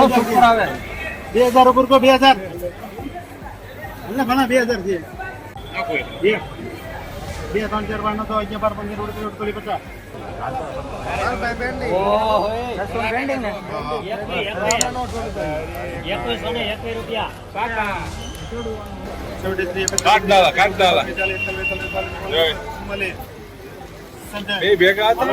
આવે. બે હજાર ઉપર કો બે હજાર. એટલે ઘણા બે હજાર છે. બે. બે ત્રણ ચાર વાર તો અગિયાર બાર પંદર રોડ રોડ પચાસ. ભેગા હતા ને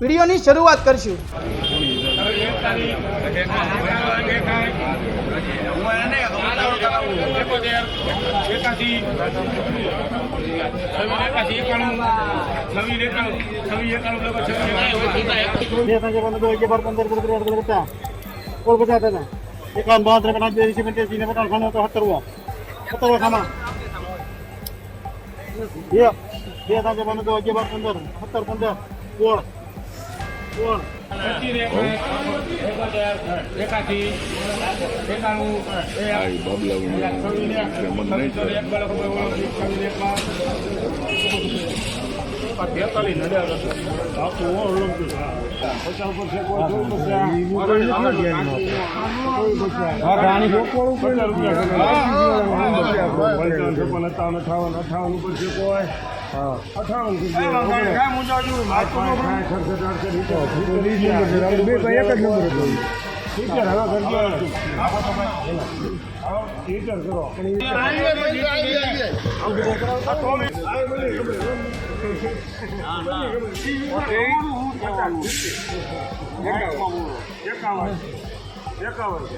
વિડીયોની શરૂઆત કરશું. બે પચાસ કોલ પચાસ હતા એકાવન બાવન ત્રેપન પાંચ એસી પંચ્યાસી ને પચાસ ઘણો તો સત્તર સત્તર બે બે ચાર તો અગિયાર પંદર સત્તર પંદર, સોળ. અઠાવન અઠાવન ઉપર છે કોઈ સોળ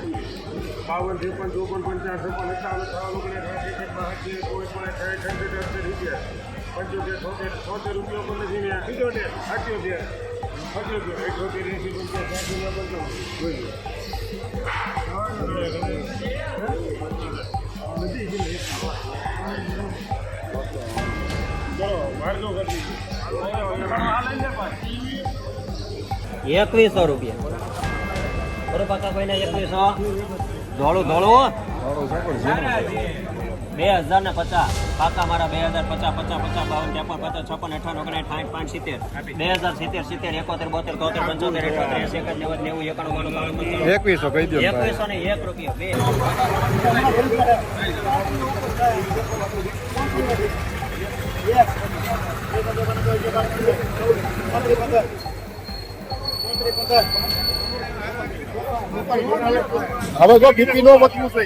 બાવન ત્રેપન ચોપન પંચાવન છપ્પન અઠાવન અઠાવન ઓગણીસ એસી બાસઠ કોઈ પણ સાઠ અડસઠ રૂપિયા પંચોતેર છોતેર રૂપિયા પણ નથી ને સિત્તોતેર અઠ્યોતેર અઠ્યોતેર એસી પંચાવન સાઠ પંચાવન જોઈએ એકવીસો રૂપિયા. બરોબર, કાકા ભાઈ એકવીસો? ધોળું ધોળું બે હજાર ને પચાસ. પાકા મારા બે હજાર પચાસ પચાસ પચાસ બાવન ત્રેપન પચાસ છપ્પન અઠાવન ઓગણીસ સાઠ પાંચ સિત્તેર. બે હજાર સિત્તેર સિત્તેર એકોતેર બોતેર તોતેર પંચોતેર અઠોતેર એસી એકાદ નેવું નેવું એકાણું બાણું એકવીસો કહી દો એકવીસો ને એક રૂપિયા બે. હવે જો બીપી નો વધવું છે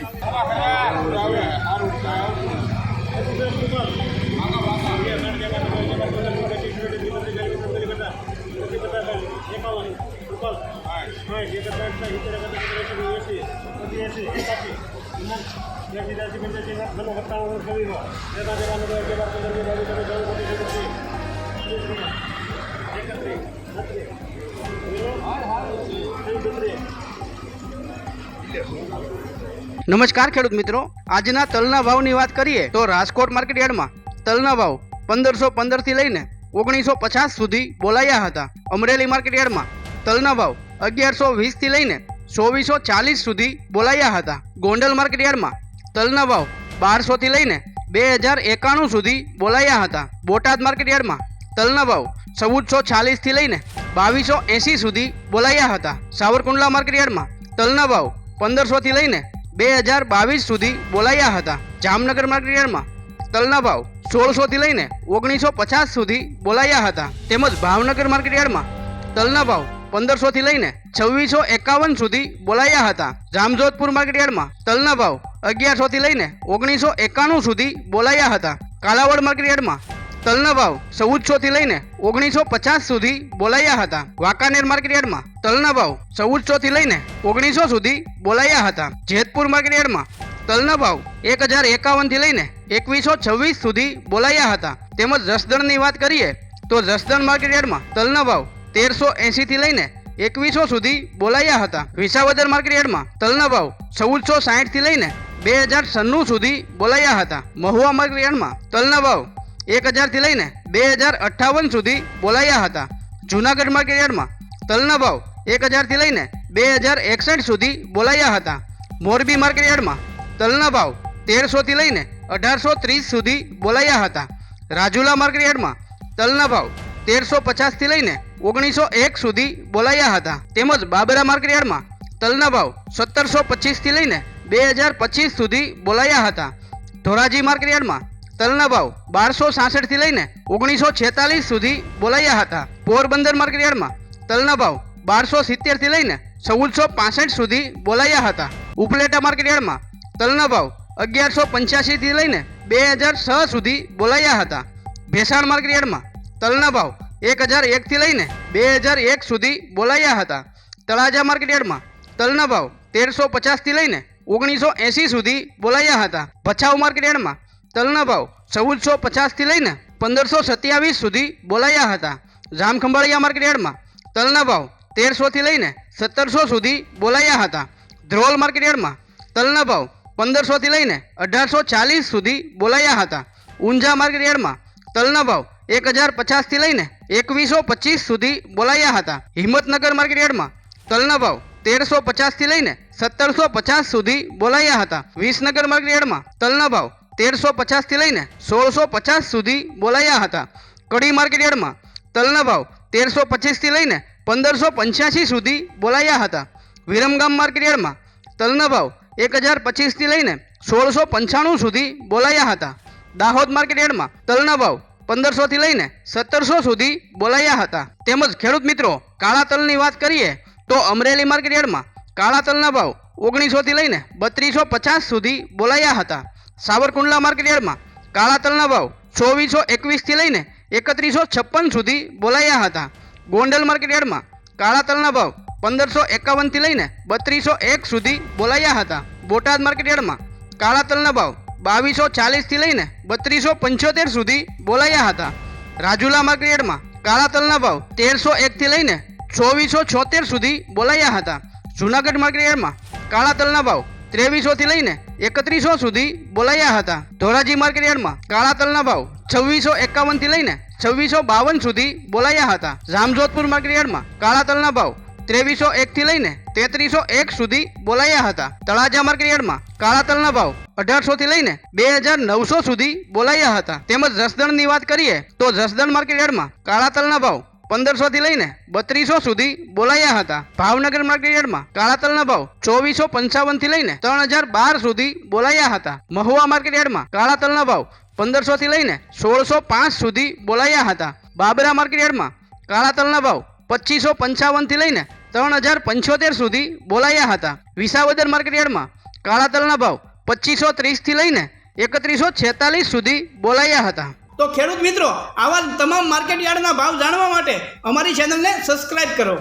નમસ્કાર ખેડૂત મિત્રો. આજના તલના ભાવની વાત કરીએ તો રાજકોટ માર્કેટ યાર્ડમાં તલના ભાવ પંદરસો પંદરથી લઈને ઓગણીસો પચાસ સુધી બોલાયા હતા. અમરેલી માર્કેટ યાર્ડમાં તલના ભાવ અગિયારસો વીસથી લઈને ચોવીસો ચાલીસ સુધી બોલાયા હતા. ગોંડલ માર્કેટ યાર્ડમાં તલના ભાવ બારસોથી લઈને બે હજાર એકાણું સુધી બોલાયા હતા. બોટાદ માર્કેટ યાર્ડમાં તલના ભાવ ચૌદસો ચાલીસથી લઈને બાવીસો એંસી સુધી બોલાયા હતા. સાવરકુંડલા માર્કેટ યાર્ડમાં તલના ભાવ પંદરસોથી લઈને બે હજાર બાવીસ સુધી બોલાયા હતા. જામનગર માર્કેટ યાર્ડમાં તલના ભાવ સોળસોથી લઈને ઓગણીસો પચાસ સુધી બોલાયા હતા. તેમજ ભાવનગર માર્કેટ યાર્ડમાં તલના ભાવ પંદરસોથી લઈને છવ્વીસો એકાવન સુધી બોલાયા હતા. જામજોધપુર માર્કેટ યાર્ડમાં તલના ભાવ અગિયારસોથી લઈને ઓગણીસો એકાણું સુધી બોલાયા હતા. કાલાવડ માર્કેટ યાર્ડમાં તલના ભાવ ચૌદસોથી લઈને ઓગણીસો પચાસ સુધી બોલાયા હતા. વાંકાનેર માર્કેટ યાર્ડમાં તલના ભાવ ચૌદસોથી લઈને ઓગણીસો સુધી બોલાયા હતા. જેતપુર માર્કેટ યાર્ડમાં તલના ભાવ એક હજાર એકાવનથી લઈને એકવીસો છવ્વીસ સુધી બોલાયા હતા. તેમજ જસદણની વાત કરીએ તો જસદણ માર્કેટ યાર્ડમાં તલના ભાવ તેરસો એંશીથી લઈને એકવીસો સુધી બોલાયા હતા. વિસાવદર માર્કેટ યાર્ડમાં તલના ભાવ ચૌદસો સાહીઠથી લઈને બે હજાર છન્નું સુધી બોલાયા હતા. મહુવા માર્કેટ યાર્ડમાં તલના ભાવ એક હજારથી લઈને બે હજાર અઠ્ઠાવન સુધી બોલાયા હતા. જૂનાગઢ માર્કેટ યાર્ડમાં તલના ભાવ એક હજારથી લઈને બે હજાર એકસઠ સુધી બોલાયા હતા. મોરબી માર્કેટ યાર્ડમાં તલના ભાવ તેરસોથી લઈને અઢારસો ત્રીસ સુધી બોલાયા હતા. રાજુલા માર્કેટ યાર્ડમાં તલના ભાવ તેરસો પચાસથી લઈને ઓગણીસો એક સુધી બોલાયા હતા. તેમજ બાબરા માર્કેટ યાર્ડમાં તલના ભાવ સત્તરસો પચીસથી લઈને બે હજાર પચીસ સુધી બોલાયા હતા. ધોરાજી માર્કેટ યાર્ડમાં તલના ભાવ બારસો સાસઠથી લઈને ઓગણીસો છેતાલીસ સુધી બોલાયા હતા. પોરબંદર માર્કેટ યાર્ડમાં તલના ભાવ બારસો સિત્તેરથી લઈને ચૌદસો પાસઠ સુધી બોલાયા હતા. ઉપલેટા માર્કેટ યાર્ડમાં તલના ભાવ અગિયારસો પંચ્યાસીથી લઈને બે હજાર છ સુધી બોલાયા હતા. ભેસાણ માર્કેટ યાર્ડમાં તલના ભાવ એક હજાર એકથી લઈને બે હજાર એક સુધી બોલાયા હતા. તળાજા માર્કેટ યાર્ડમાં તલના ભાવ તેરસો પચાસથી લઈને ઓગણીસો એંસી સુધી બોલાયા હતા. ભચાઉ માર્કેટ યાર્ડમાં તલના ભાવ ચૌદસો પચાસથી લઈને પંદરસો સત્યાવીસ સુધી બોલાયા હતા. જામખંભાળિયા માર્કેટ યાર્ડમાં તલના ભાવ તેરસોથી લઈને સત્તરસો સુધી બોલાયા હતા. ધ્રોલ માર્કેટ યાર્ડમાં તલના ભાવ પંદરસોથી લઈને અઢારસો ચાલીસ સુધી બોલાયા હતા. ઊંઝા માર્કેટ યાર્ડમાં તલના ભાવ એક હજાર પચાસથી લઈને એકવીસો પચીસ સુધી બોલાયા હતા. હિંમતનગર માર્કેટ યાર્ડમાં તલના ભાવ તેરસો પચાસથી લઈને સત્તરસો પચાસ સુધી બોલાયા હતા. વિસનગર માર્કેટ યાર્ડમાં તલના ભાવ તેરસો પચાસથી લઈને સોળસો પચાસ સુધી બોલાયા હતા. કડી માર્કેટ યાર્ડમાં તલના ભાવ તેરસો પચીસથી લઈને પંદરસો પંચ્યાસી સુધી બોલાયા હતા. વિરમગામ માર્કેટ યાર્ડમાં તલના ભાવ એક હજાર પચીસથી લઈને સોળસો પંચાણું સુધી બોલાયા હતા. દાહોદ માર્કેટ યાર્ડમાં તલના ભાવ પંદરસોથી લઈને સત્તરસો સુધી બોલાયા હતા. તેમજ ખેડૂત મિત્રો, કાળા તલની વાત કરીએ, તો અમરેલી માર્કેટ યાર્ડમાં કાળા તલના ભાવ ઓગણીસોથી લઈને બત્રીસો પચાસ સુધી બોલાયા હતા. સાવરકુંડલા માર્કેટ યાર્ડમાં કાળા તલના ભાવ ચોવીસો એકવીસથી લઈને એકત્રીસો છપ્પન સુધી બોલાયા હતા. ગોંડલ માર્કેટ યાર્ડમાં કાળા તલના ભાવ પંદરસો એકાવનથી લઈને બત્રીસો એક સુધી બોલાયા હતા. બોટાદ માર્કેટ યાર્ડમાં કાળા તલના ભાવ બાવીસો ચાલીસથી લઈને બત્રીસો પંચોતેર સુધી બોલાયા હતા. રાજુલા માર્કેટમાં કાળા તલના ભાવ તેરસો એકથી લઈને ચોવીસો છોતેર સુધી બોલાયા હતા. જૂનાગઢ માર્કેટમાં કાળા તલના ભાવ ત્રેવીસોથી લઈને એકત્રીસો સુધી બોલાયા હતા. ધોરાજી માર્કેટ કાળા તલના ભાવ છવ્વીસો એકાવનથી લઈને છવ્વીસો બાવન સુધી બોલાયા હતા. રામજોધપુર માર્કેટ કાળા તલના ભાવ ત્રેવીસો એકથી લઈને તેત્રીસો એક સુધી બોલાયા હતા. તળાજા માર્કેટમાં કાળા તલના ભાવ અઢારસોથી લઈને બે હજાર નવસો સુધી બોલાયા હતા. તેમજ જસદણની વાત કરીએ તો જસદણ માર્કેટ યાર્ડમાં કાળા તલના ભાવ પંદરસોથી લઈને બત્રીસો સુધી બોલાયા હતા. ભાવનગર માર્કેટ યાર્ડમાં કાળા તલના ભાવ ચોવીસો પંચાવનથી લઈને ત્રણ હજાર બાર સુધી બોલાયા હતા. મહુવા માર્કેટ યાર્ડમાં કાળા તલના ભાવ પંદરસોથી લઈને સોળસો પાંચ સુધી બોલાયા હતા. બાબરા માર્કેટ યાર્ડમાં કાળા તલના ભાવ પચીસો પંચાવનથી લઈને ત્રણ હજાર પંચોતેર સુધી બોલાયા હતા. વિસાવદર માર્કેટ યાર્ડમાં કાળા તલના ભાવ પચીસો ત્રીસથી લઈને એકત્રીસો છેતાલીસ સુધી બોલાયા હતા. તો ખેડૂત મિત્રો, આવા તમામ માર્કેટ યાર્ડના ભાવ જાણવા માટે અમારી ચેનલને સબસ્ક્રાઇબ કરો.